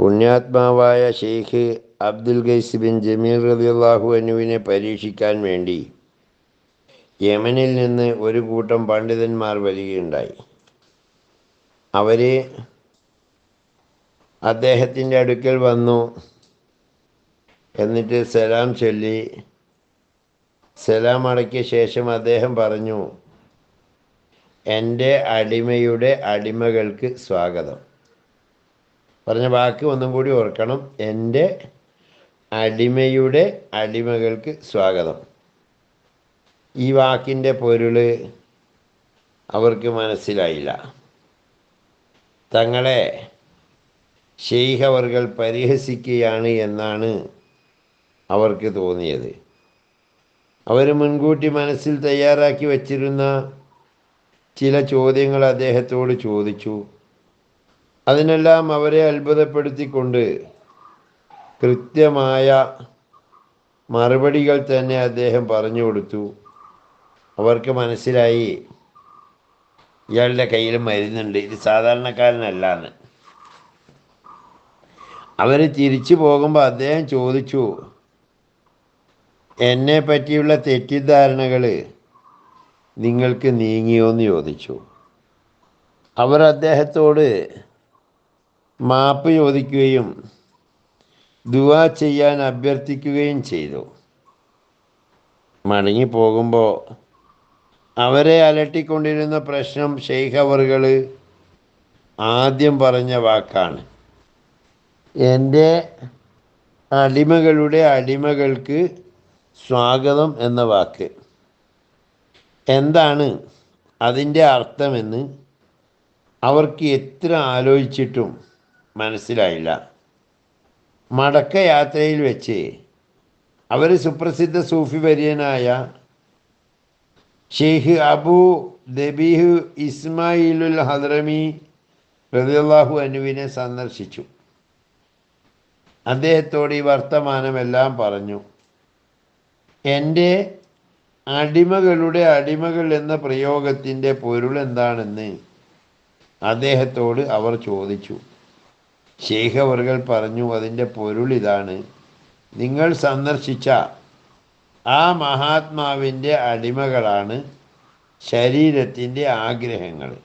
പുണ്യാത്മാവായ Sheikh Abdul Qais bin Jamil റളിയല്ലാഹു അനുവിനെ പരീക്ഷിക്കാൻ വേണ്ടി യമനിൽ നിന്ന് ഒരു കൂട്ടം പണ്ഡിതന്മാർ വരികയുണ്ടായി. അവർ അദ്ദേഹത്തിന്റെ അടുക്കൽ വന്നു എന്നിട്ട് സലാം ചൊല്ലി. സലാം അടക്കിയ ശേഷം അദ്ദേഹം പറഞ്ഞു എന്റെ അടിമയുടെ അടിമകൾക്ക് സ്വാഗതം. പറഞ്ഞ വാക്ക് ഒന്നും കൂടി ഓർക്കണം. എന്റെ അടിമയുടെ അടിമകൾക്ക് സ്വാഗതം. ഈ വാക്കിന്റെ പൊരുൾ അവർക്ക് മനസ്സിലായില്ല. തങ്ങളെ ഷെയ്ഖ് അവർകൾ പരിഹസിക്കുകയാണ് എന്നാണ് അവർക്ക് തോന്നിയത്. അവർ മുൻകൂട്ടി മനസ്സിൽ തയ്യാറാക്കി വച്ചിരുന്ന ചില ചോദ്യങ്ങൾ അദ്ദേഹത്തോട് ചോദിച്ചു. അതിനെല്ലാം അവരെ അത്ഭുതപ്പെടുത്തിക്കൊണ്ട് കൃത്യമായ മറുപടികൾ തന്നെ അദ്ദേഹം പറഞ്ഞു കൊടുത്തു. അവർക്ക് മനസ്സിലായി ഇയാളുടെ കയ്യിൽ മരുന്നുണ്ട്. ഇത് സാധാരണക്കാരനല്ല എന്ന് അവർ തിരിച്ചു പോകുമ്പോൾ അദ്ദേഹം ചോദിച്ചു എന്നെ പറ്റിയുള്ള തെറ്റിദ്ധാരണകൾ നിങ്ങൾക്ക് നീങ്ങിയോ എന്ന് ചോദിച്ചു. അവർ അദ്ദേഹത്തോട് മാപ്പ് ചോദിക്കുകയും ദുവാ ചെയ്യാൻ അഭ്യർത്ഥിക്കുകയും ചെയ്തു. മടങ്ങി പോകുമ്പോൾ അവരെ അലട്ടിക്കൊണ്ടിരുന്ന പ്രശ്നം ഷെയ്ഖവറുകൾ ആദ്യം പറഞ്ഞ വാക്കാണ്. എന്റെ അടിമകളുടെ അടിമകൾക്ക് സ്വാഗതം എന്ന വാക്ക്. എന്താണ് അതിന്റെ അർത്ഥമെന്ന് അവർക്ക് എത്ര ആലോചിച്ചിട്ടും മനസ്സിലായില്ല. മടക്ക യാത്രയിൽ വെച്ച് അവർ സുപ്രസിദ്ധ സൂഫി വര്യനായ ഷെയ്ഖ് അബു ദബീഹ് ഇസ്മായിലുൽ ഹദ്രമി റളിയല്ലാഹു അനുവിനെ സന്ദർശിച്ചു. അദ്ദേഹത്തോട് ഈ വർത്തമാനമെല്ലാം പറഞ്ഞു. എന്റെ അടിമകളുടെ അടിമകൾ എന്ന പ്രയോഗത്തിന്റെ പൊരുൾ എന്താണെന്ന്? അദ്ദേഹത്തോട് അവർ ചോദിച്ചു. ഷെയ്ഖ് അവർകൾ പറഞ്ഞു അതിന്റെ പൊരുൾ ഇതാണ്. നിങ്ങൾ സന്ദർശിച്ച ആ മഹാത്മാവിന്റെ അടിമകളാണ് ശരീരത്തിന്റെ ആഗ്രഹങ്ങൾ.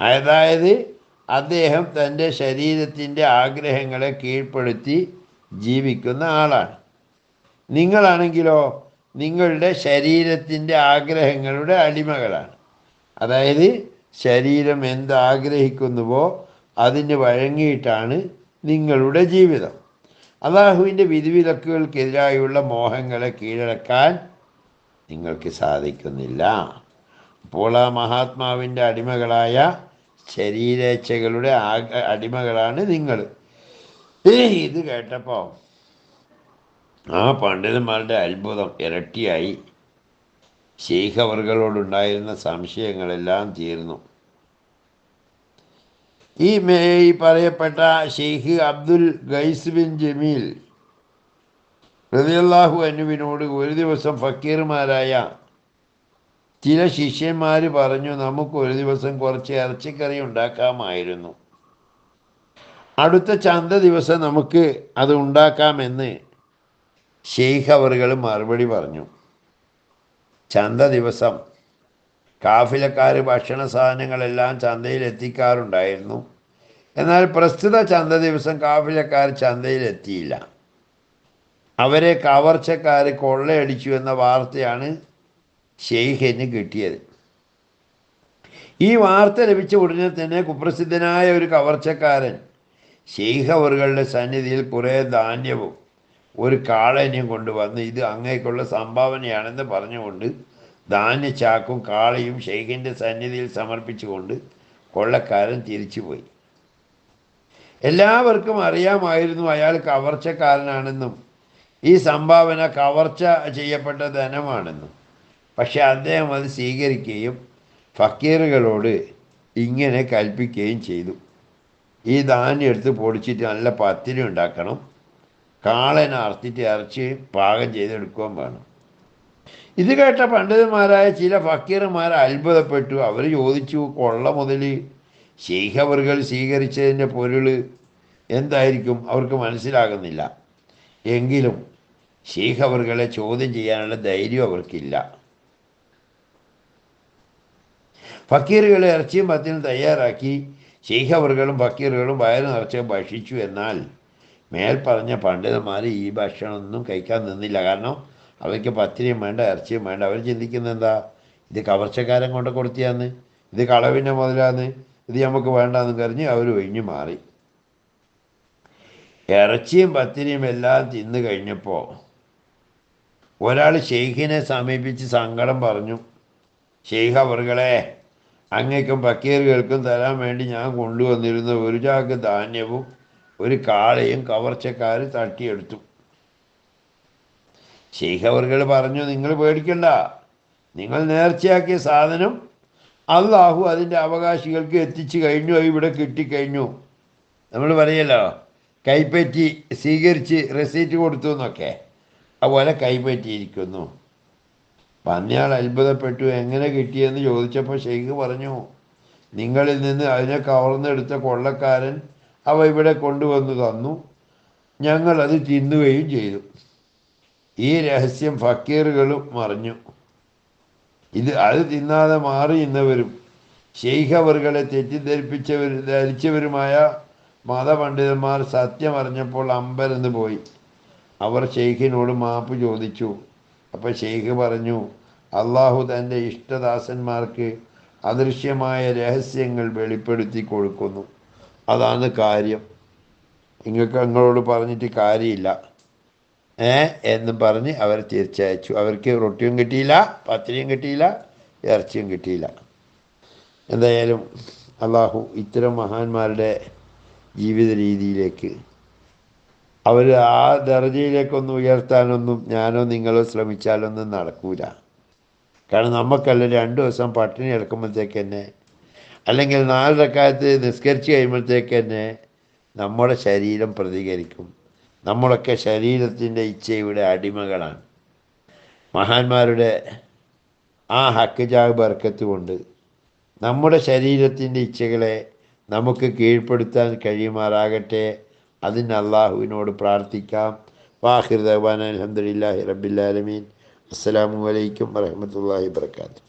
അതായത് അദ്ദേഹം തന്റെ ശരീരത്തിന്റെ ആഗ്രഹങ്ങളെ കീഴ്പ്പെടുത്തി ജീവിക്കുന്ന ആളാണ്. നിങ്ങളാണെങ്കിലോ നിങ്ങളുടെ ശരീരത്തിന്റെ ആഗ്രഹങ്ങളുടെ അടിമകളാണ്. അതായത് ശരീരം എന്താഗ്രഹിക്കുന്നുവോ അതിന് വഴങ്ങിയിട്ടാണ് നിങ്ങളുടെ ജീവിതം. അള്ളാഹുവിന്റെ വിധിവിലക്കുകൾക്കെതിരായുള്ള മോഹങ്ങളെ കീഴടക്കാൻ നിങ്ങൾക്ക് സാധിക്കുന്നില്ല. അപ്പോൾ ആ മഹാത്മാവിന്റെ അടിമകളായ ശരീരേച്ഛകളുടെ അടിമകളാണ് നിങ്ങൾ. ഇത് കേട്ടപ്പോൾ ആ പണ്ഡിതന്മാരുടെ അത്ഭുതം ഇരട്ടിയായി. ഷെയ്ഖ് അവർകളോടുണ്ടായിരുന്ന സംശയങ്ങളെല്ലാം തീർന്നു. ഈ മേ ഈ പറയപ്പെട്ട Sheikh Abdul Qais bin Jamil റതിയല്ലാഹു അനുവിനോട് ഒരു ദിവസം ഫക്കീർമാരായ ചില ശിഷ്യന്മാർ പറഞ്ഞു നമുക്ക് ഒരു ദിവസം കുറച്ച് ഇറച്ചിക്കറി ഉണ്ടാക്കാമായിരുന്നു. അടുത്ത ചന്ത ദിവസം നമുക്ക് അത് ഉണ്ടാക്കാമെന്ന് ഷെയ്ഖ് അവറുകൾ മറുപടി പറഞ്ഞു. ചന്ത ദിവസം കാഫിലക്കാർ ഭക്ഷണ സാധനങ്ങളെല്ലാം ചന്തയിൽ എത്തിക്കാറുണ്ടായിരുന്നു എന്നാൽ പ്രസ്തുത ചന്ത ദിവസം കാഫിലക്കാർ ചന്തയിൽ എത്തിയില്ല അവരെ കവർച്ചക്കാർ കൊള്ളയടിച്ചു എന്ന വാർത്തയാണ് ഷെയ്ഖിന് കിട്ടിയത്. ഈ വാർത്ത ലഭിച്ച ഉടനെ തന്നെ കുപ്രസിദ്ധനായ ഒരു കവർച്ചക്കാരൻ ഷെയ്ഖ് അവറുകളുടെ സന്നിധിയിൽ കുറേ ധാന്യവും ഒരു കാളനെയും കൊണ്ടുവന്ന് ഇത് അങ്ങേക്കുള്ള സംഭാവനയാണെന്ന് പറഞ്ഞുകൊണ്ട് ധാന്യച്ചാക്കും കാളയും ഷെയ്ഖിന്റെ സന്നിധിയിൽ സമർപ്പിച്ചുകൊണ്ട് കൊള്ളക്കാരൻ തിരിച്ചുപോയി. എല്ലാവർക്കും അറിയാമായിരുന്നു അയാൾ കവർച്ചക്കാരനാണെന്നും ഈ സംഭാവന കവർച്ച ചെയ്യപ്പെട്ട ധനമാണെന്നും. പക്ഷെ അദ്ദേഹം അത് സ്വീകരിക്കുകയും ഫക്കീറുകളോട് ഇങ്ങനെ കൽപ്പിക്കുകയും ചെയ്തു. ഈ ധാന്യം എടുത്ത് പൊടിച്ചിട്ട് നല്ല പത്തിരി ഉണ്ടാക്കണം കാളനെ അറുത്തിട്ട് ഇറച്ചി പാകം ചെയ്തെടുക്കുകയും വേണം. ഇത് കേട്ട പണ്ഡിതന്മാരായ ചില ഫക്കീർമാർ അത്ഭുതപ്പെട്ടു. അവർ ചോദിച്ചു കൊള്ള മുതൽ ശൈഖവറുകൾ സ്വീകരിച്ചതിന്റെ പൊരുൾ എന്തായിരിക്കും? അവർക്ക് മനസ്സിലാകുന്നില്ല. എങ്കിലും ഷെയ്ഖ് ചോദ്യം ചെയ്യാനുള്ള ധൈര്യം അവർക്കില്ല. ഫക്കീറുകൾ ഇറച്ചിയും പത്തിനും തയ്യാറാക്കി ഷെയ്ഖ് അവർകളും ഫക്കീറുകളും വയറ് നിറച്ച് ഭക്ഷിച്ചു. എന്നാൽ മേൽ പറഞ്ഞ പണ്ഡിതന്മാർ ഈ ഭക്ഷണമൊന്നും കഴിക്കാൻ നിന്നില്ല. കാരണം അവർക്ക് പത്തിരിയും വേണ്ട ഇറച്ചിയും വേണ്ട. അവർ ചിന്തിക്കുന്നത് എന്താ? ഇത് കവർച്ചക്കാരൻ കൊണ്ട് കൊടുത്തിയാന്ന് ഇത് കളവിന്റെ മുതലാന്ന് ഇത് നമുക്ക് വേണ്ടാന്ന് കറിഞ്ഞ് അവർ ഒഴിഞ്ഞു മാറി. ഇറച്ചിയും പത്തിരിയും എല്ലാം തിന്നു കഴിഞ്ഞപ്പോൾ ഒരാൾ ഷെയ്ഖിനെ സമീപിച്ച് സങ്കടം പറഞ്ഞു. ഷെയ്ഖ് അവർകളെ അങ്ങേക്കും പക്കീറുകൾക്കും തരാൻ വേണ്ടി ഞാൻ കൊണ്ടുവന്നിരുന്ന ഒരു ചാക്ക് ധാന്യവും ഒരു കാളയും കവർച്ചക്കാർ തട്ടിയെടുത്തു. ഷെയ്ഖ് അവർകൾ പറഞ്ഞു നിങ്ങൾ പേടിക്കണ്ട. നിങ്ങൾ നേർച്ചയാക്കിയ സാധനം അള്ളാഹു അതിന്റെ അവകാശികൾക്ക് എത്തിച്ചു കഴിഞ്ഞു ഇവിടെ കിട്ടിക്കഴിഞ്ഞു. നമ്മൾ പറയല്ലോ കൈപ്പറ്റി സ്വീകരിച്ച് റെസീറ്റ് കൊടുത്തു എന്നൊക്കെ. അതുപോലെ കൈപ്പറ്റിയിരിക്കുന്നു. പന്നിയാൾ അത്ഭുതപ്പെട്ടു എങ്ങനെ കിട്ടിയെന്ന് ചോദിച്ചപ്പോൾ ഷെയ്ഖ് പറഞ്ഞു നിങ്ങളിൽ നിന്ന് അതിനെ കവർന്നെടുത്ത കൊള്ളക്കാരൻ അവ ഇവിടെ കൊണ്ടുവന്നു തന്നു. ഞങ്ങളത് തിന്നുകയും ചെയ്തു. ഈ രഹസ്യം ഫക്കീറുകളും മറിഞ്ഞു ഇത് അത് തിന്നാതെ മാറി ഇന്നവരും ഷെയ്ഖ് അവർകളെ തെറ്റിദ്ധരിപ്പിച്ചവർ ധരിച്ചവരുമായ മതപണ്ഡിതന്മാർ സത്യം അറിഞ്ഞപ്പോൾ അമ്പരന്ന് പോയി. അവർ ഷെയ്ഖിനോട് മാപ്പ് ചോദിച്ചു. അപ്പോൾ ഷെയ്ഖ് പറഞ്ഞു അള്ളാഹു തന്റെ ഇഷ്ടദാസന്മാർക്ക് അദൃശ്യമായ രഹസ്യങ്ങൾ വെളിപ്പെടുത്തി കൊടുക്കുന്നു. അതാണ് കാര്യം. നിങ്ങൾക്ക് നിങ്ങളോട് പറഞ്ഞിട്ട് കാര്യമില്ല. എന്നും പറഞ്ഞ് അവർ തിരിച്ചയച്ചു. അവർക്ക് റൊട്ടിയും കിട്ടിയില്ല പത്തിരിയും കിട്ടിയില്ല ഇറച്ചിയും കിട്ടിയില്ല. എന്തായാലും അള്ളാഹു ഇത്തരം മഹാന്മാരുടെ ജീവിത രീതിയിലേക്ക് അവർ ആ ദർജയിലേക്കൊന്നും ഉയർത്താനൊന്നും ഞാനോ നിങ്ങളോ ശ്രമിച്ചാലൊന്നും നടക്കൂല. കാരണം നമുക്കല്ല രണ്ട് ദിവസം പട്ടിണി കിടക്കുമ്പോഴത്തേക്ക് തന്നെ അല്ലെങ്കിൽ നാലരക്കാലത്ത് നിസ്കരിച്ച് കഴിയുമ്പോഴത്തേക്ക് തന്നെ നമ്മുടെ ശരീരം പ്രതികരിക്കും. നമ്മളൊക്കെ ശരീരത്തിന്റെ ഇച്ഛയുടെ അടിമകളാണ്. മഹാന്മാരുടെ ആ ഹക്ക് ജാഗ് ബർക്കത്ത് കൊണ്ട് നമ്മുടെ ശരീരത്തിന്റെ ഇച്ഛകളെ നമുക്ക് കീഴ്പ്പെടുത്താൻ കഴിയുമാറാകട്ടെ. അതിന് അള്ളാഹുവിനോട് പ്രാർത്ഥിക്കാം. വാഹിർ ദവാൻ അലഹദില്ലാഹി റബ്ബില്ലാലമീൻ അസ്സാം വലൈക്കും വരഹമത്തല്ലാഹി വർക്കാത്തു